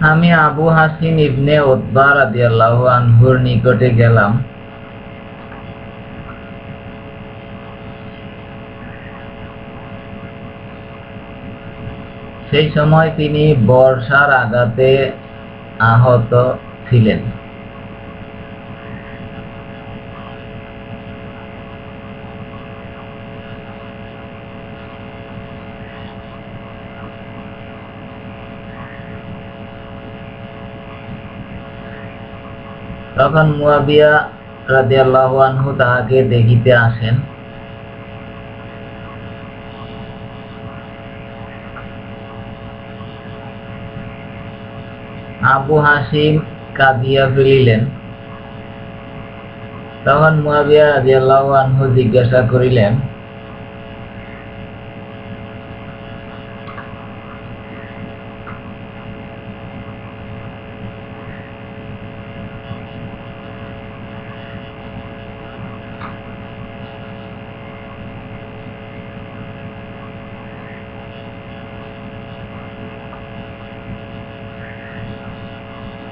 আমি আবু হাসিন ইবনে ওতবা রাদিয়াল্লাহু আনহুর নিকটে গেলাম। সেই সময় তিনি বর্ষার আঘাতে আহত ছিলেন। তখন মুয়াবিয়া রাদিয়াল্লাহু আনহু তাহাকে দেখিতে আসেন। আবু হাসিম কাঁদিয়া ফেলিলেন তখন মুয়াবিয়া রাদিয়াল্লাহু আনহু জিজ্ঞাসা করিলেন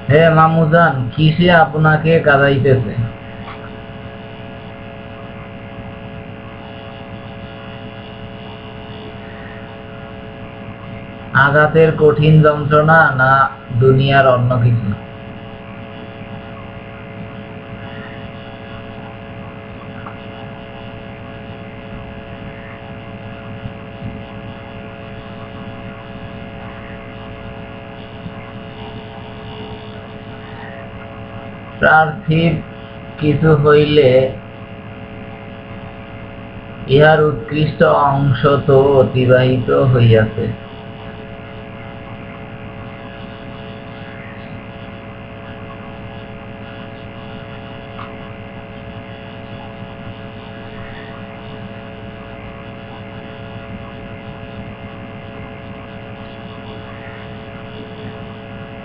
হে মামুজান কিসে আপনাকে কাঁদাইতেছে আঘাতের কঠিন যন্ত্রণা না দুনিয়ার অন্য কিছু। প্রার্থীর কিছু হইলে ইহার উৎকৃষ্ট অংশ তো অতিবাহিত হইয়াছে।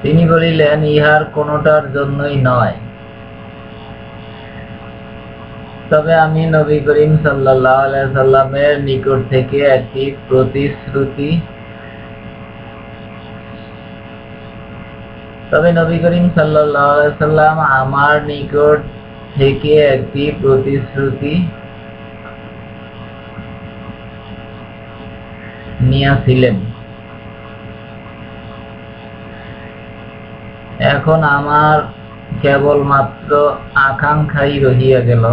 তিনি বলিলেন, ইহার কোনোটার জন্যই নয়। তবে আমি নবী করিম আলাইহি সাল্লামের নিকট থেকে একটি প্রতিশ্রুতি তবে নবী করিম আলাইহি সাল্লাম আমার নিকট থেকে একটি প্রতিশ্রুতি নিয়েছিলেন। এখন আমার কেবলমাত্র আকাঙ্ক্ষাই রহিয়া গেল।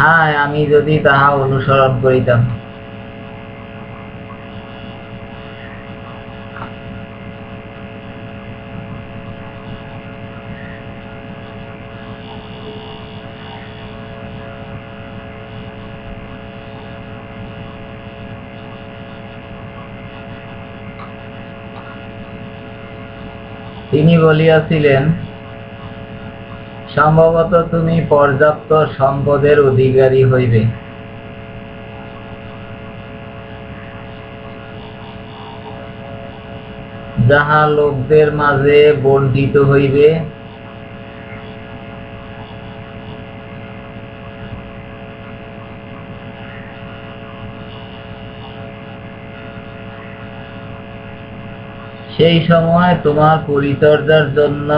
হায় আমি যদি তাহা অনুসরণ করিতাম। তিনি বলিয়াছিলেন সম্ভবত তুমি পর্যাপ্ত সম্পদের অধিকারী হইবে। যাহা লোকদের মাঝে বন্টিত হইবে, সেই সময় তোমার পরিচর্যার জন্য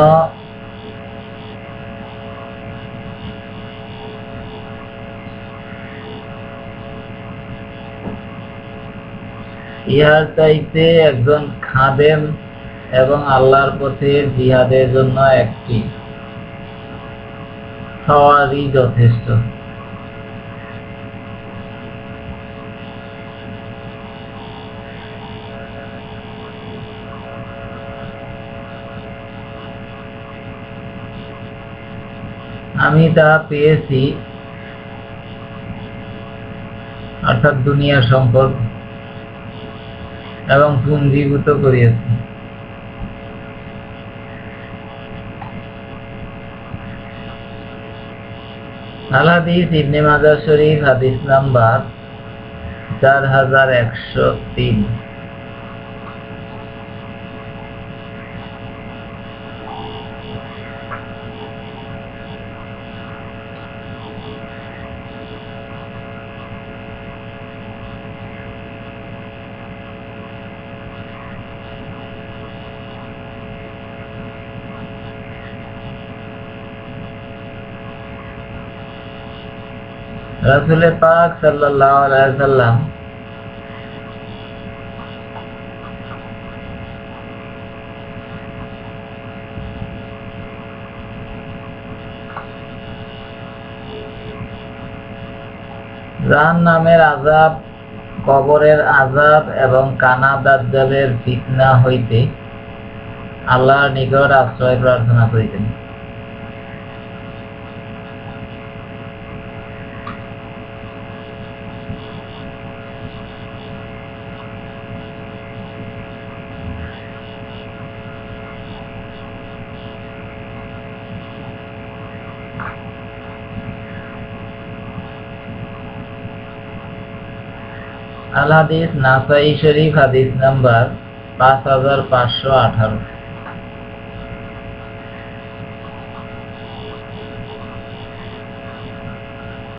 ইহার চাইতে একজন খাদেম এবং আল্লাহর পথে জিহাদের জন্য একটি। সওয়ারই যথেষ্ট। আমি তা পেয়েছি, অর্থাৎ দুনিয়ার সম্পদ এবং পুঞ্জীভূত করিয়াছি। আলাদিস ইবনে মাজার শরীফ হাদিস নাম্বার চার হাজার একশো তিন। রাসুলে পাক সাল্লাম জাহান নামের আজাব কবরের আজাব এবং কানা দাজ্জালের ফিতনা হইতে আল্লাহর নিকট আশ্রয় প্রার্থনা করিতেন। আল হাদিস নাসাই শরীফ হাদিস নাম্বার পাঁচ হাজার পাঁচশো আঠারো।